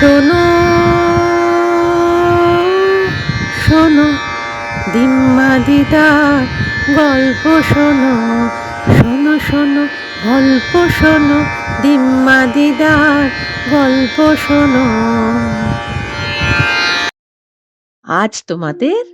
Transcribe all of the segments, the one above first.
শোনো শোনো দিম্মা দিদার গল্প শোনো শোনো শোনো, গল্প শোনো দিম্মা দিদার গল্প শোনো। আজ তোমাদের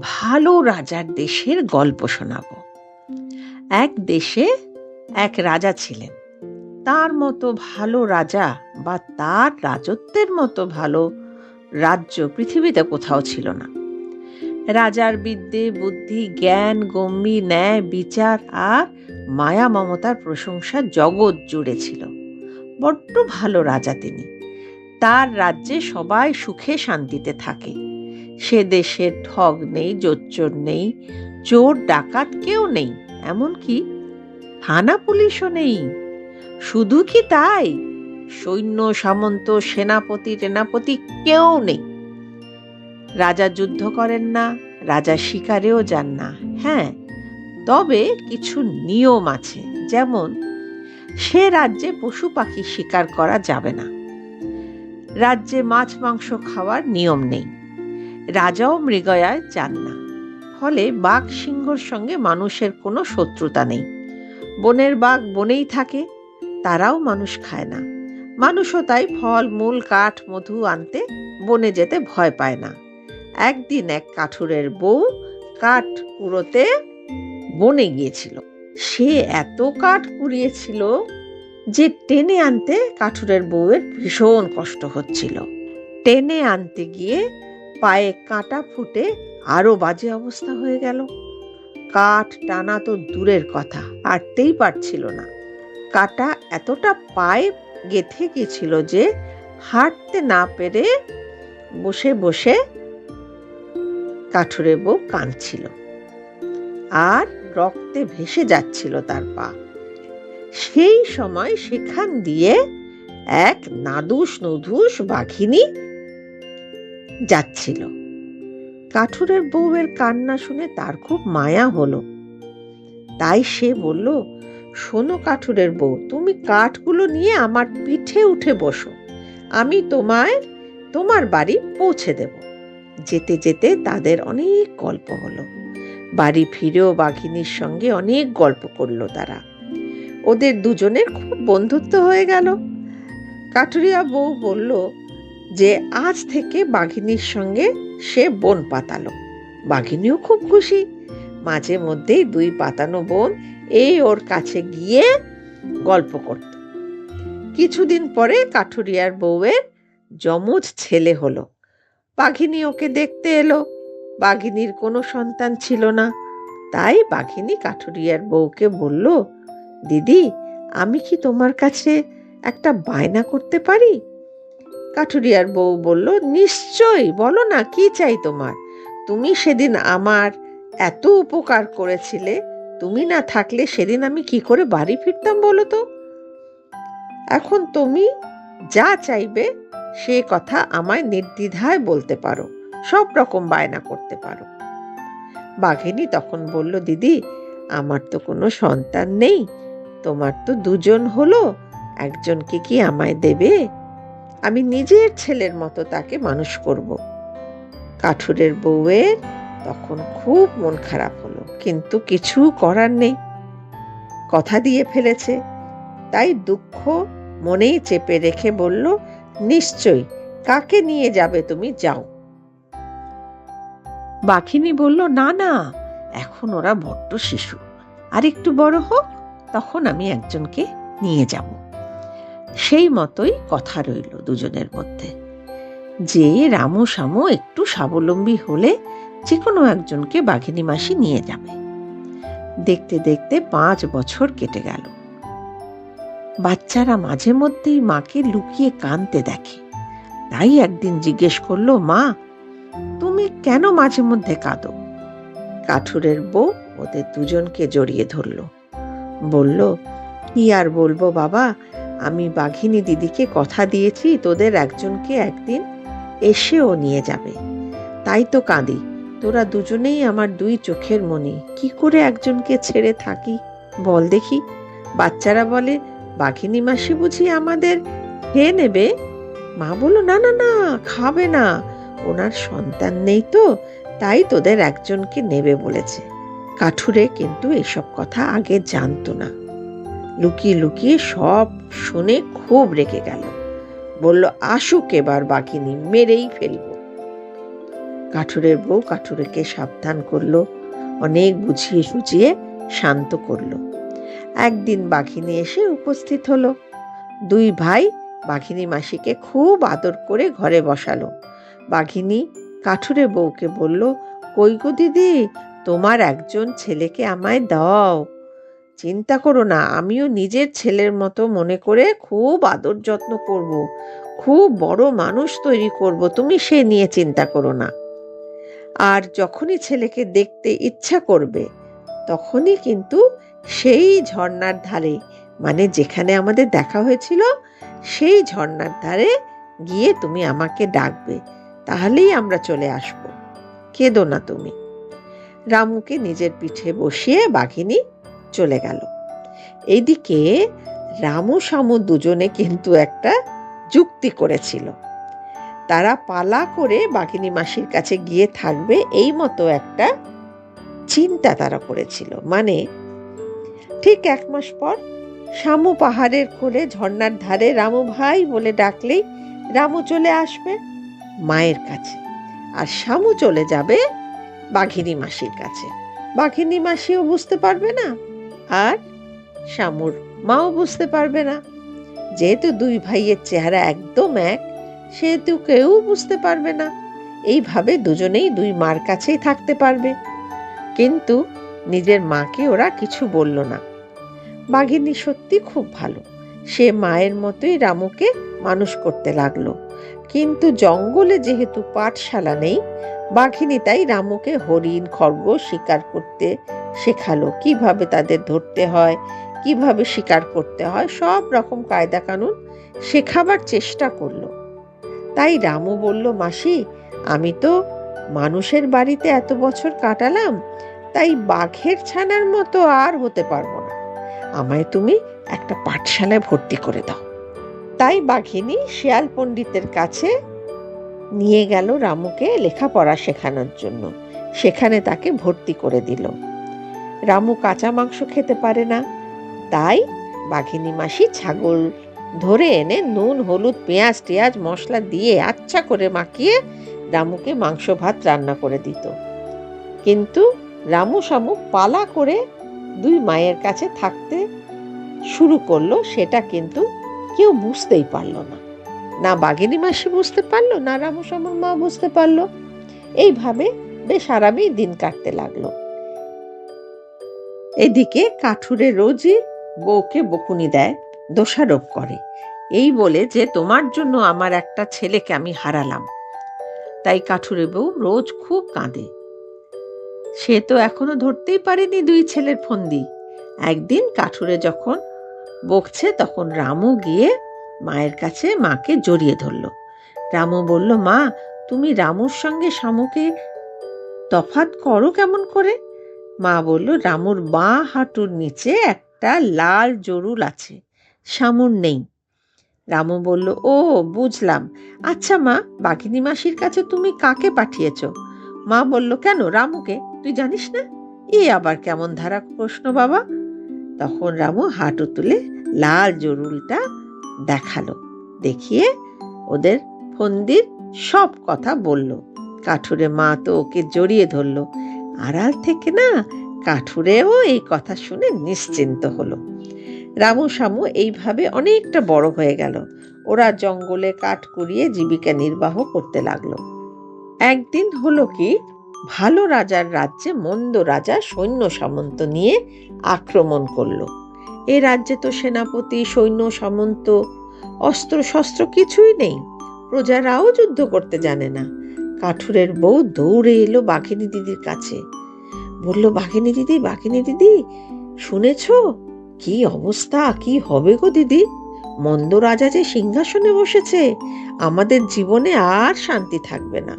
ভালো রাজার দেশের গল্প শোনাবো। এক দেশে এক রাজা ছিলেন। তার মতো ভালো রাজা বা তার রাজত্বের মতো ভালো রাজ্য পৃথিবীতে কোথাও ছিল না। রাজার বিদ্যে, বুদ্ধি, জ্ঞান, গম্যি, ন্যায়, বিচার আর মায়া মমতার প্রশংসা জগৎ জুড়ে ছিল। বড্ড ভালো রাজা তিনি। তার রাজ্যে সবাই সুখে শান্তিতে থাকে। সে দেশে ঠগ নেই, জোচ্চোর নেই, চোর, ডাকাত কেউ নেই, এমনকি থানা পুলিশও নেই। শুধু কি তাই? সৈন্য, সামন্ত, সেনাপতি, টেনাপতি কেউ নেই। রাজা যুদ্ধ করেন না, রাজা শিকারেও যান না। হ্যাঁ তবে কিছু নিয়ম আছে। যেমন, সে রাজ্যে পশু পাখি শিকার করা যাবে না। রাজ্যে মাছ, মাংস খাওয়ার নিয়ম নেই। রাজাও মৃগয়ায় যান না। ফলে বাঘ সিংহর সঙ্গে মানুষের কোনো শত্রুতা নেই। বনের বাঘ বনেই থাকে। তারাও মানুষ খায় না। মানুষও তাই ফল, মূল, কাঠ, মধু আনতে বনে যেতে ভয় পায় না। একদিন এক কাঠুরের বউ কাঠ কুড়োতে বনে গিয়েছিল। সে এত কাঠ কুড়িয়েছিল যে টেনে আনতে কাঠুরের বউয়ের ভীষণ কষ্ট হচ্ছিল। টেনে আনতে গিয়ে পায়ে কাঁটা ফুটে আরও বাজে অবস্থা হয়ে গেল। কাঠ টানা তো দূরের কথা, আটতেই পারছিল না। কাটা এতটা পায়ে গেথে গেছিল যে হাঁটতে না পেরে বসে বসে কাঠুরে বউ কাঁদছিল। আর রক্তে ভেসে যাচ্ছিল তার পা। সেই সময় সেখান দিয়ে এক নাদুস নুধুস বাঘিনী যাচ্ছিল। কাঠুরের বউয়ের কান্না শুনে তার খুব মায়া হলো। তাই সে বলল শোনো কাঠুরের বউ, তুমি কাঠগুলো নিয়ে আমার পিঠে উঠে বসো। আমি তোমায়, তোমার বাড়ি পৌঁছে দেব। যেতে যেতে তাদের অনেক গল্প হলো। বাড়ি ফিরেও বাঘিনীর সঙ্গে অনেক গল্প করল তারা। ওদের দুজনের খুব বন্ধুত্ব হয়ে গেল। কাঠুরিয়া বউ বলল যে, আজ থেকে বাঘিনীর সঙ্গে সে বন পাতালো। বাঘিনীও খুব খুশি। মাঝে মধ্যেই দুই পাতানো বোন এই ওর কাছে গিয়ে গল্প করত। কিছুদিন পরে কাঠুরিয়ার বউয়ের যমজ ছেলে হলো। বাঘিনী ওকে দেখতে এলো। বাঘিনীর কোনো সন্তান ছিল না। তাই বাঘিনী কাঠুরিয়ার বউকে বলল, দিদি, আমি কি তোমার কাছে একটা বায়না করতে পারি? কাঠুরিয়ার বউ বলল, নিশ্চয়ই, বলো না, কি চাই তোমার? তুমি সেদিন আমার এত উপকার করেছিলে, তুমি না থাকলে সেদিন আমি কি করে বাড়ি ফিরতাম বলো তো? এখন তুমি যা চাইবে, সে কথা আমায় নির্দ্বিধায় বলতে পারো, সব রকম বায়না করতে পারো। বাঘিনী তখন বলল, দিদি, আমার তো কোনো সন্তান নেই, তোমার তো দুজন হলো, একজনকে কি আমায় দেবে? আমি নিজের ছেলের মতো তাকে মানুষ করব। কাঠুরের বউয়ের তখন খুব মন খারাপ হলো, কিন্তু কিছু করার নেই। কথা দিয়ে ফেলেছে, তাই দুঃখ মনেই চেপে রেখে বলল, নিশ্চয়ই, কাকে নিয়ে যাবে তুমি যাও। বাঘিনী বলল, না না, এখন ওরা বড্ড শিশু। আর একটু বড় হোক, তখন আমি একজনকে নিয়ে যাব। সেই মতোই কথা রইল দুজনের মধ্যে। যে রামু সামু একটু স্বাবলম্বী হলে যে কোনো একজনকে বাঘিনী মাসি নিয়ে যাবে। দেখতে দেখতে পাঁচ বছর কেটে গেল। বাচ্চারা মাঝে মধ্যেই মাকে লুকিয়ে কানতে দেখে। তাই একদিন জিজ্ঞেস করল, মা, তুমি কেন মাঝে মধ্যে কাঁদো? কাঠুরের বউ ওদের দুজনকে জড়িয়ে ধরলো। বলল, কি আর বলব বাবা, আমি বাঘিনী দিদিকে কথা দিয়েছি, তোদের একজনকে একদিন এসেও নিয়ে যাবে। তাই তো কাঁদি। তোরা দুজনেই আমার দুই চোখের মনি কি করে একজনকে ছেড়ে থাকি? বল দেখি। বাচ্চারা বলে, বাঘিনী মাসি বুঝি আমাদের খেয়ে নেবে? মা বলো না না না, খাবে না। ওনার সন্তান নেই তো, তাই তোদের একজনকে নেবে, বলেছে। কাঠুরে কিন্তু এসব কথা আগে জানতো না। লুকিয়ে লুকিয়ে সব শুনে খুব রেগে গেল। বলল, আসুক এবার বাঘিনী, মেরেই ফেলব। কাঠুরের বউ কাঠুরেকে সাবধান করল, অনেক বুঝিয়ে সুঝিয়ে শান্ত করল। একদিন বাঘিনী এসে উপস্থিত হলো। দুই ভাই বাঘিনী মাসিকে খুব আদর করে ঘরে বসালো। বাঘিনী কাঠুরে বউকে বলল, কই গো দিদি, তোমার একজন ছেলেকে আমায় দাও। চিন্তা করো না, আমিও নিজের ছেলের মতো মনে করে খুব আদর যত্ন করব। খুব বড় মানুষ তৈরি করব, তুমি সে নিয়ে চিন্তা করো না। আর যখনই ছেলেকে দেখতে ইচ্ছা করবে, তখনই কিন্তু সেই ঝর্ণার ধারে মানে যেখানে আমাদের দেখা হয়েছিল, সেই ঝর্ণার ধারে গিয়ে তুমি আমাকে ডাকবে। তাহলেই আমরা চলে আসব। কেঁদো না তুমি। রামুকে নিজের পিঠে বসিয়ে বাঘিনী চলে গেল। এইদিকে রামু শামু দুজনে কিন্তু একটা যুক্তি করেছিল। তারা পালা করে বাঘিনী মাসির কাছে গিয়ে থাকবে এই মতো একটা চিন্তা তারা করেছিল। মানে ঠিক এক মাস পর শামু পাহাড়ের কোলে ঝর্ণার ধারে রামু ভাই বলে ডাকলেই রামু চলে আসবে মায়ের কাছে। আর শামু চলে যাবে বাঘিনী মাসির কাছে। বাঘিনী মাসিও বুঝতে পারবে না আর শামুর মাও বুঝতে পারবে না। যেহেতু দুই ভাইয়ের চেহারা একদম এক সেহেতু কেউ বুঝতে পারবে না। এইভাবে দুজনেই দুই মার কাছেই থাকতে পারবে। কিন্তু নিজের মাকে ওরা কিছু বলল না। বাঘিনী সত্যি খুব ভালো। সে মায়ের মতোই রামুকে মানুষ করতে লাগল। কিন্তু জঙ্গলে যেহেতু পাঠশালা নেই, বাঘিনী তাই রামুকে হরিণ, খরগোশ শিকার করতে শেখালো। কীভাবে তাদের ধরতে হয়, কীভাবে শিকার করতে হয়, সব রকম কায়দা কানুন শেখাবার চেষ্টা করল। তাই রামু বলল, মাসি, আমি তো মানুষের বাড়িতে এত বছর কাটালাম, তাই বাঘের ছানার মতো আর হতে পারব না। আমায় তুমি একটা পাঠশালায় ভর্তি করে দাও। তাই বাঘিনী শিয়াল পণ্ডিতের কাছে নিয়ে গেল রামুকে লেখাপড়া শেখানোর জন্য। সেখানে তাকে ভর্তি করে দিল। রামু কাঁচা মাংস খেতে পারে না। তাই বাঘিনী মাসি ছাগল ধরে এনে নুন, হলুদ, পেঁয়াজ, টেয়াজ, মশলা দিয়ে আচ্ছা করে মাখিয়ে রামুকে মাংস, ভাত রান্না করে দিত। কিন্তু রামু শামু পালা করে দুই মায়ের কাছে থাকতে শুরু করল, সেটা কিন্তু কেউ বুঝতেই পারল না। না বাঘিনী মাসি বুঝতে পারল, না রামু শামুর মা বুঝতে পারল। এইভাবে বেশ আরামেই দিন কাটতে লাগল। এদিকে কাঠুরে রোজই বউকে বকুনি দেয়। দোষারোপ করে। এই বলে যে, তোমার জন্য আমার একটা ছেলেকে আমি হারালাম। তাই কাঠুরে বউ রোজ খুব কাঁদে। সে তো এখনও ধরতেই পারেনি দুই ছেলের ফন্দি। একদিন কাঠুরে যখন বকছে, তখন রামু গিয়ে মায়ের কাছে মাকে জড়িয়ে ধরল। রামু বলল, মা, তুমি রামুর সঙ্গে শামুকে তফাত করো কেমন করে? মা বলল, রামুর বাঁ হাঁটুর নিচে একটা লাল জরুল আছে। শামুর নেই। রামু বলল, ও, বুঝলাম। আচ্ছা মা, বাঘিনী মাসির কাছে তুমি কাকে পাঠিয়েছ? মা বলল, কেন রামুকে? তুই জানিস না? এ আবার কেমন ধারা প্রশ্ন বাবা? তখন রামু হাঁটু তুলে লাল জরুলটা দেখাল, দেখিয়ে ওদের ফন্দির সব কথা বলল। কাঠুরে মা তো ওকে জড়িয়ে ধরলো। আড়াল থেকে না কাঠুরেও এই কথা শুনে নিশ্চিন্ত হলো। রামু শামু এইভাবে অনেকটা বড় হয়ে গেল। ওরা জঙ্গলে কাঠ কুড়িয়ে জীবিকা নির্বাহ করতে লাগল। একদিন হলো কি, ভালো রাজার রাজ্যে মন্দ রাজা সৈন্য সামন্ত নিয়ে আক্রমণ করল। এ রাজ্যে তো সেনাপতি, সৈন্য সামন্ত, অস্ত্র শস্ত্র কিছুই নেই। প্রজারাও যুদ্ধ করতে জানে না। কাঠুরের বউ দৌড়ে এলো বাঘিনী দিদির কাছে। বলল, বাঘিনী দিদি বাঘিনী দিদি, শুনেছ? কি অবস্থা? কি হবে গো দিদি? মন্দ রাজা যে সিংহাসনে বসেছে, আমাদের জীবনে আর শান্তি থাকবে না।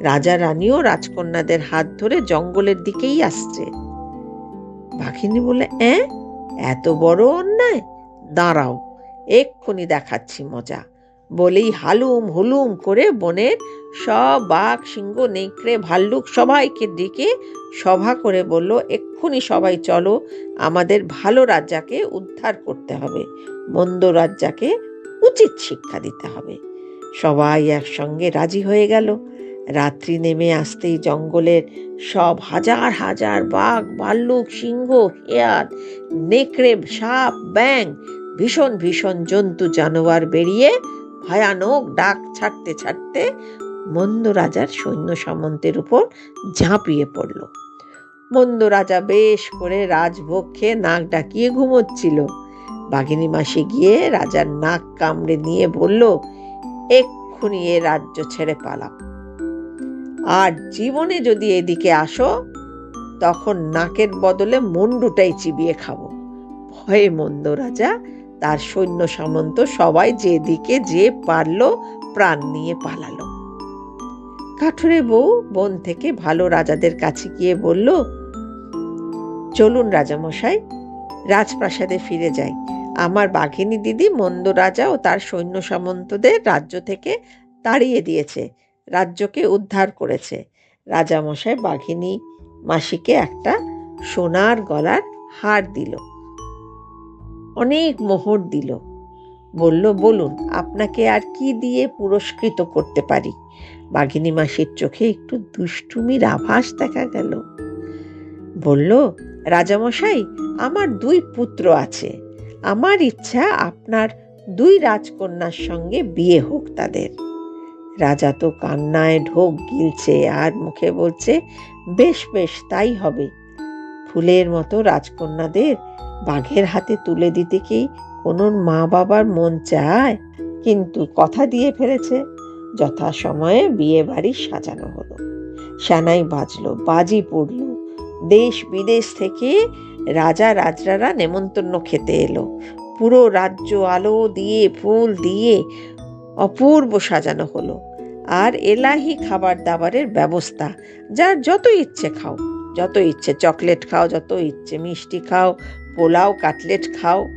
রাজা রানীও রাজকন্যাদের হাত ধরে জঙ্গলের দিকেই আসছে। বাঘিনী বলে এত বড় অন্যায়? দাঁড়াও, এক্ষুনি দেখাচ্ছি মজা। বলেই হালুম হুলুম করে বনের সব বাঘ, সিংহ, নেকড়ে, ভাল্লুক সবাইকে ডেকে সভা করে বলল, এক্ষুনি সবাই চলো, আমাদের ভালো রাজাকে উদ্ধার করতে হবে। মন্দ রাজাকে উচিত শিক্ষা দিতে হবে। সবাই একসঙ্গে রাজি হয়ে গেল। রাত্রি নেমে আসতেই জঙ্গলের সব হাজার হাজার বাঘ, ভাল্লুক, সিংহ হেয়াল নেকড়ে, সাপ ব্যাং ভীষণ ভীষণ জন্তু জানোয়ার বেরিয়ে ভয়ানক ডাক ছাড়তে ছাড়তে মন্দ রাজার সৈন্য সামন্তের উপর ঝাঁপিয়ে পড়ল। মন্দ রাজা বেশ করে রাজভক্ষে নাক ডাকিয়ে ঘুমোচ্ছিল। বাঘিনী মাসি গিয়ে রাজার নাক কামড়ে নিয়ে বলল, এক্ষুনি এ রাজ্য ছেড়ে পালাও। আর জীবনে যদি এদিকে আসো, তখন নাকের বদলে মন্ডুটাই চিবিয়ে খাব। ভয়ে মন্দ রাজা তার সৈন্য সামন্ত সবাই যেদিকে যে পারল প্রাণ নিয়ে পালালো। কাঠুরে বউ বন থেকে ভালো রাজাদের কাছে গিয়ে বলল, চলুন রাজামশাই, রাজপ্রাসাদে ফিরে যাই। আমার বাঘিনী দিদি মন্দ রাজা ও তার সৈন্য সামন্তদের রাজ্য থেকে তাড়িয়ে দিয়েছে, রাজ্যকে উদ্ধার করেছে। রাজামশাই বাঘিনী মাসিকে একটা সোনার গলার হার দিল। অনেক মোহর দিল। বলল, বলুন, আপনাকে আর কি দিয়ে পুরস্কৃত করতে পারি? বাঘিনী মাসির চোখে একটু দুষ্টুমির আভাস দেখা গেল। বলল, রাজামশাই, আমার দুই পুত্র আছে। আমার ইচ্ছা আপনার দুই রাজকন্যার সঙ্গে বিয়ে হোক তাদের রাজা তো কান্নায় ঢোক গিলছে আর মুখে বলছে, বেশ বেশ, তাই হবে। ফুলের মতো রাজকন্যাদের বাঘের হাতে তুলে দিতে কি কোনো মা বাবার মন চায়? কিন্তু কথা দিয়ে ফেলেছে। যথা সময়ে বিয়ে বাড়ি সাজানো হলো। সানাই বাজলো, বাজি পড়ল। দেশ বিদেশ থেকে রাজা রাজরারা নেমন্তন্ন খেতে এলো। পুরো রাজ্য আলো দিয়ে, ফুল দিয়ে অপূর্ব সাজানো হলো। আর এলাহি খাবার দাবারের ব্যবস্থা। যার যত ইচ্ছে খাও, যত ইচ্ছে চকলেট খাও, যত ইচ্ছে মিষ্টি খাও পোলাও, কাটলেট খাও।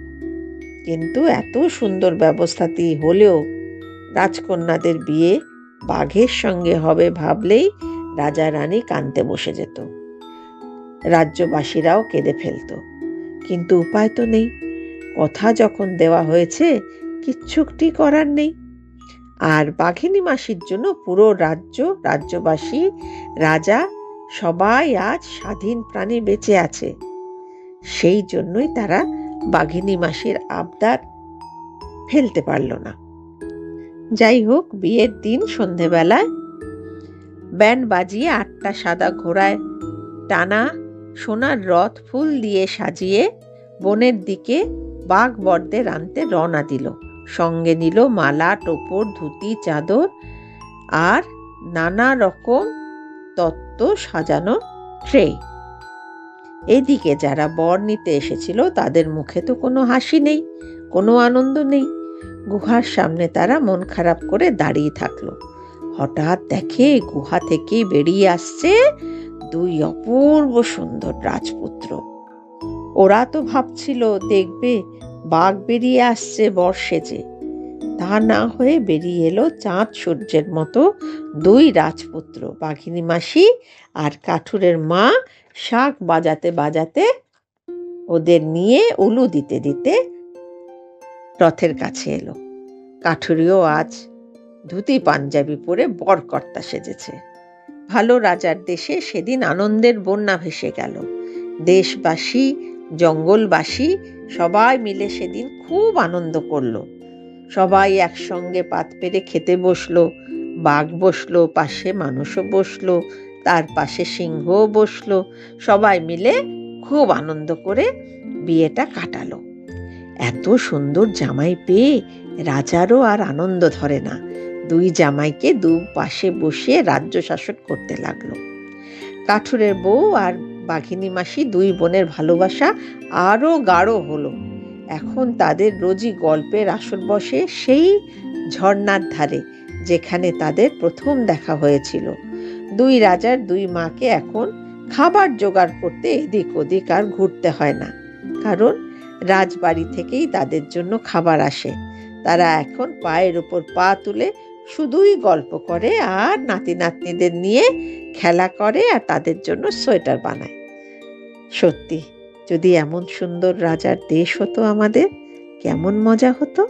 কিন্তু এত সুন্দর ব্যবস্থাতেই হলেও রাজকন্যাদের বিয়ে বাঘের সঙ্গে হবে ভাবলেই রাজা রানী কানতে বসে যেত। রাজ্যবাসীরাও কেঁদে ফেলত। কিন্তু উপায় তো নেই। কথা যখন দেওয়া হয়েছে কিচ্ছুটি করার নেই। আর বাঘিনী মাসির জন্য পুরো রাজ্য, রাজ্যবাসী, রাজা সবাই আজ স্বাধীন প্রাণী বেঁচে আছে। সেই জন্যই তারা বাঘিনী মাসির আবদার ফেলতে পারল না। যাই হোক, বিয়ের দিন সন্ধেবেলায় ব্যান্ড বাজিয়ে আটটা সাদা ঘোড়ায় টানা সোনার রথ ফুল দিয়ে সাজিয়ে বনের দিকে বাঘ বর্দের আনতে রওনা দিল। সঙ্গে নিল মালা, টোপর, ধুতি, চাদর আর নানা রকম তত্ত্ব সাজানো ট্রে। এদিকে যারা বর নিতে এসেছিল, তাদের মুখে তো কোনো হাসি নেই, কোনো আনন্দ নেই। গুহার সামনে তারা মন খারাপ করে দাঁড়িয়ে থাকল। হঠাৎ দেখে গুহা থেকে বেরিয়ে আসছে দুই অপূর্ব সুন্দর রাজপুত্র। ওরা তো ভাবছিল, দেখবে, বাঘ বেরিয়ে আসছে বর্ষেজে তা না হয়ে বেরিয়ে এলো চাঁদ সূর্যের মতো দুই রাজপুত্র, বাঘিনী মাসি আর কাঠুরের মা শাক বাজাতে বাজাতে ওদের নিয়ে উলু দিতে দিতে রথের কাছে এলো। কাঠুরিও আজ ধুতি পাঞ্জাবি পরে বরকর্তা সেজেছে। ভালো রাজার দেশে সেদিন আনন্দের বন্যা ভেসে গেল। দেশবাসী, জঙ্গলবাসী সবাই মিলে সেদিন খুব আনন্দ করল। সবাই একসঙ্গে পাত পেরে খেতে বসল, বাঘ বসল, পাশে মানুষও বসল তার পাশে সিংহও বসল। সবাই মিলে খুব আনন্দ করে বিয়েটা কাটালো। এত সুন্দর জামাই পেয়ে রাজারও আর আনন্দ ধরে না। দুই জামাইকে দু পাশে বসিয়ে রাজ্য শাসন করতে লাগল। কাঠুরের বউ আর বাঘিনী মাসি দুই বোনের ভালোবাসা আরও গাঢ় হলো। এখন তাদের রোজই গল্পের আসর বসে সেই ঝর্ণার ধারে, যেখানে তাদের প্রথম দেখা হয়েছিল। দুই রাজার দুই মাকে এখন খাবার জোগাড় করতে এদিক ওদিক আর ঘুরতে হয় না। কারণ রাজবাড়ি থেকেই তাদের জন্য খাবার আসে। তারা এখন পায়ের উপর পা তুলে শুধুই গল্প করে আর নাতি নাতনিদের নিয়ে খেলা করে আর তাদের জন্য সোয়েটার বানায়। সত্যি, যদি এমন সুন্দর রাজার দেশ হতো আমাদের, কেমন মজা হতো?